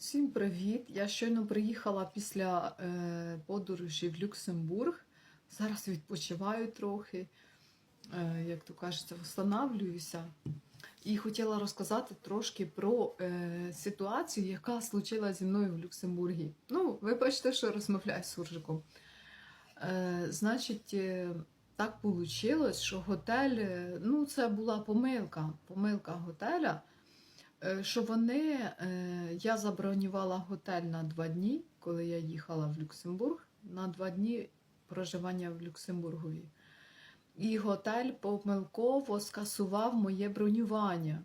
Всім привіт! Я щойно приїхала після е, подорожі в Люксембург. Зараз відпочиваю трохи, е, як то кажеться, встановлююся. І хотіла розказати трошки про е, ситуацію, яка случилася зі мною в Люксембургі. Ну, ви бачите, що розмовляю з суржиком. Значить, так вийшло, що готель, ну, це була помилка, помилка готеля. Е, що вони, е, я забронювала готель на два дні, коли я їхала в Люксембург, на два дні проживання в Люксембургові. І готель помилково скасував моє бронювання.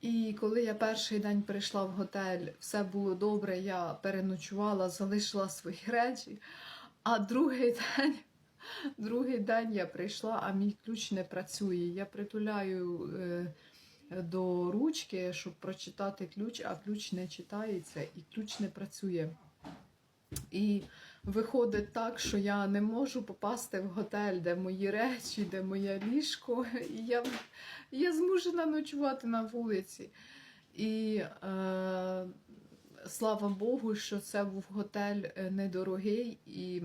І коли я перший день прийшла в готель, все було добре, я переночувала, залишила свої речі. А другий день, другий день я прийшла, а мій ключ не працює. Я притуляю. Е, до ручки, щоб прочитати ключ, а ключ не читається і ключ не працює. І виходить так, що я не можу попасти в готель, де мої речі, де моє ліжко, і я, я змушена ночувати на вулиці. І е, слава Богу, що це був готель е, недорогий і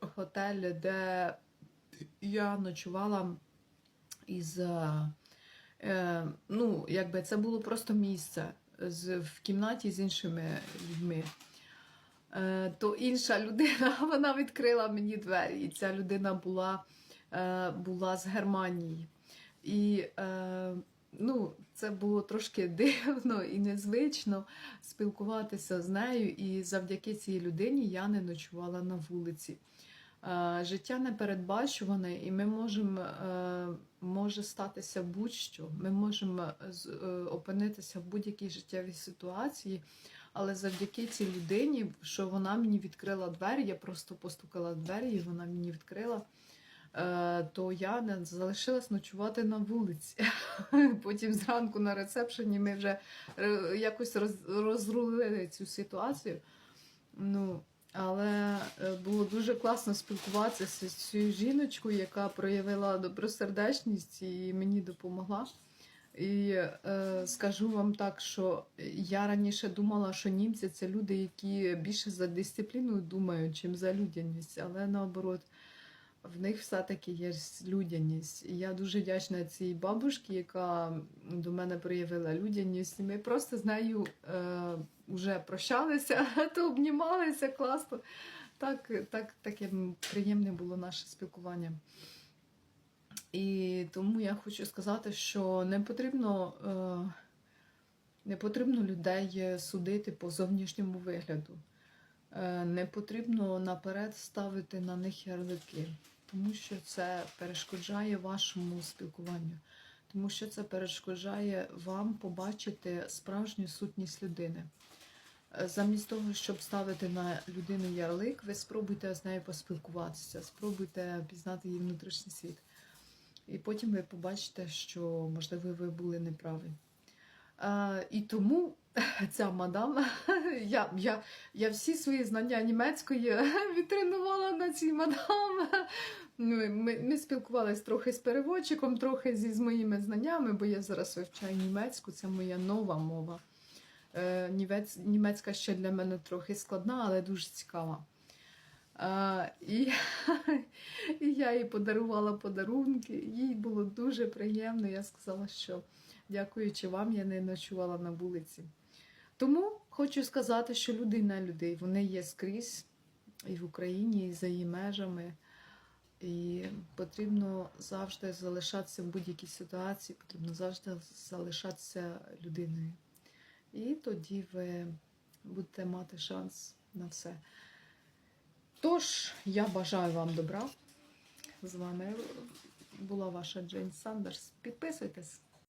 готель, де я ночувала із. Е, ну, якби це було просто місце в кімнаті з іншими людьми. Е, то інша людина вона відкрила мені двері, і ця людина була, е, була з Германії. І ну, це було трошки дивно і незвично спілкуватися з нею. І завдяки цій людині я не ночувала на вулиці. Е, Життя непередбачуване, і ми можемо е, може статися будь-що. Ми можемо е, опинитися в будь-якій життєвій ситуації, але завдяки цій людині, що вона мені відкрила двері, я просто постукала двері, і вона мені відкрила. То я не залишилась ночувати на вулиці. Потім зранку на рецепшені ми вже якось розрулили цю ситуацію. Ну, але е, було дуже класно спілкуватися з цією жіночкою, яка проявила добросердечність і мені допомогла. І е, скажу вам так, що я раніше думала, що німці це люди, які більше за дисципліну думають, чим за людяність, але наоборот, в них все-таки є людяність. І я дуже вдячна цій бабушці, яка до мене проявила людяність. І ми просто з нею е, вже прощалися, то обнімалися класно. Так, так, таке приємне було наше спілкування. І тому я хочу сказати, що не потрібно, е, не потрібно людей судити по зовнішньому вигляду. Е, Не потрібно наперед ставити на них ярлики, тому що це перешкоджає вашому спілкуванню, тому що це перешкоджає вам побачити справжню сутність людини. Е, Замість того, щоб ставити на людину ярлик, ви спробуйте з нею поспілкуватися, спробуйте пізнати її внутрішній світ. І потім ви побачите, що, можливо, ви були неправі. Е, і тому ця мадам, я, я, я всі свої знання німецької відтренувала на цій мадам. Ну, Ми, ми спілкувалися трохи з переводчиком, трохи зі з моїми знаннями, бо я зараз вивчаю німецьку, це моя нова мова. Е, німець, німецька ще для мене трохи складна, але дуже цікава. Е, і я їй подарувала подарунки. Їй було дуже приємно. Я сказала, що дякуючи вам, я не ночувала на вулиці. Тому хочу сказати, що людина людей, вони є скрізь і в Україні, і за її межами. І потрібно завжди залишатися в будь-якій ситуації, потрібно завжди залишатися людиною. І тоді ви будете мати шанс на все. Тож, я бажаю вам добра. З вами була ваша Джейн Сандерс. Підписуйтесь.